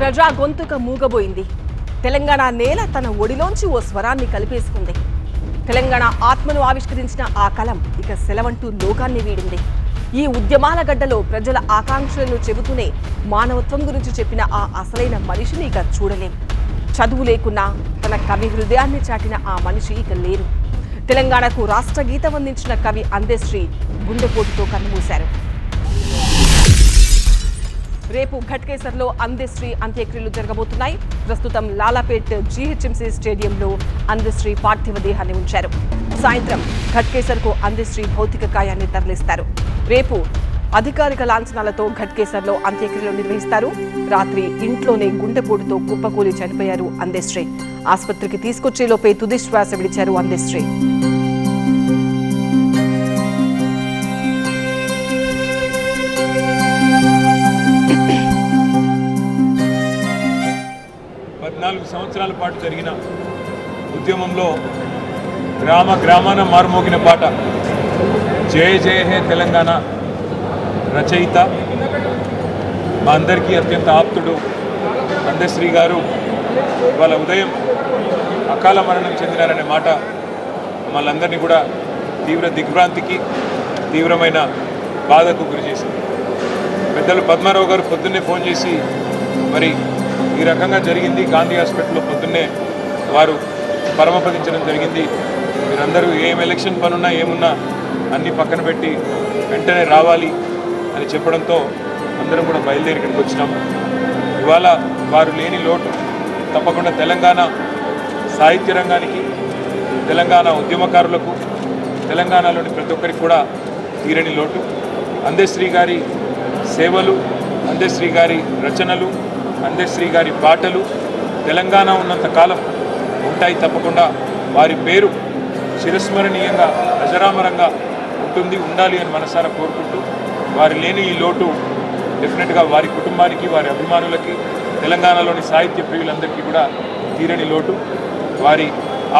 ప్రజా గొంతుక మూగబోయింది. తెలంగాణ నేల తన ఒడిలోంచి ఓ స్వరాన్ని కలిపేసుకుంది. తెలంగాణ ఆత్మను ఆవిష్కరించిన ఆ కలం ఇక సెలవంటూ లోకాన్ని వీడింది. ఈ ఉద్యమాల గడ్డలో ప్రజల ఆకాంక్షలను చెబుతూనే మానవత్వం గురించి చెప్పిన ఆ అసలైన మనిషిని ఇక చూడలేం. చదువు లేకున్నా తన కవి హృదయాన్ని చాటిన ఆ మనిషి ఇక లేరు. తెలంగాణకు రాష్ట్ర గీతం అందించిన కవి అందశ్రీ గుండెపోటుతో కన్నుమూశారు. రేపు ఘట్కేసర్లో అందశ్రీ అంత్యక్రియలు జరగబోతున్నాయి. ప్రస్తుతం లాలాపేట్ జీహెచ్ఎంసీ స్టేడియంలో అందశ్రీ పార్థివ దేహాన్ని ఉంచారు. సాయంత్రం ఘట్కేసర్కు అందశ్రీ భౌతిక కాయాన్ని తరలిస్తారు. రేపు అధికారిక లాంఛనాలతో ఘట్కేసర్లో అంత్యక్రియలు నిర్వహిస్తారు. రాత్రి ఇంట్లోనే గుండెపోటుతో కుప్పకూలి చనిపోయారు అందశ్రీ ఆసుపత్రికి తీసుకొచ్చేలోపే తుది శ్వాస విడిచారు అందశ్రీ పద్నాలుగు సంవత్సరాల పాటు జరిగిన ఉద్యమంలో గ్రామ గ్రామాన మారుమోగిన పాట జయ జయ హే తెలంగాణ రచయిత. మా అందరికీ అత్యంత ఆప్తుడు అందశ్రీ గారు. వాళ్ళ ఉదయం అకాల మరణం చెందినారనే మాట మమ్మల్ని కూడా తీవ్ర దిగ్భ్రాంతికి తీవ్రమైన బాధకు గురి చేసింది. పెద్దలు పద్మారావు గారు పొద్దున్నే ఫోన్ చేసి మరి ఈ రకంగా జరిగింది. గాంధీ హాస్పిటల్లో పొద్దున్నే వారు పరమపదించడం జరిగింది. మీరందరూ ఏం ఎలక్షన్ పనున్నా ఏమున్నా అన్నీ పక్కన పెట్టి వెంటనే రావాలి అని చెప్పడంతో అందరం కూడా బయలుదేరి ఇక్కడికి వచ్చినాం. ఇవాళ వారు లేని లోటు. తప్పకుండా తెలంగాణ సాహిత్య రంగానికి తెలంగాణ ఉద్యమకారులకు తెలంగాణలోని ప్రతి ఒక్కరికి కూడా తీరని లోటు. అందశ్రీ గారి సేవలు అందశ్రీ గారి రచనలు అందశ్రీ గారి పాటలు తెలంగాణ ఉన్నంత కాలం ఉంటాయి తప్పకుండా. వారి పేరు చిరస్మరణీయంగా అజరామరంగా ఉంటుంది ఉండాలి అని మనసారా కోరుకుంటూ వారి లేని ఈ లోటు డెఫినెట్గా వారి కుటుంబానికి వారి అభిమానులకి తెలంగాణలోని సాహిత్య ప్రియులందరికీ కూడా తీరని లోటు. వారి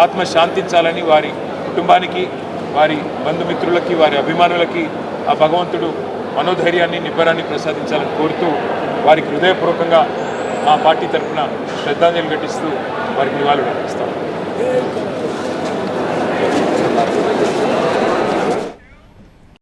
ఆత్మ శాంతించాలని వారి కుటుంబానికి వారి బంధుమిత్రులకి వారి అభిమానులకి ఆ భగవంతుడు మనోధైర్యాన్ని నిబ్బరాన్ని ప్రసాదించాలని కోరుతూ వారికి హృదయపూర్వకంగా మా పార్టీ తరఫున శ్రద్ధాంజలి ఘటిస్తూ వారికి నివాళులు అర్పిస్తాం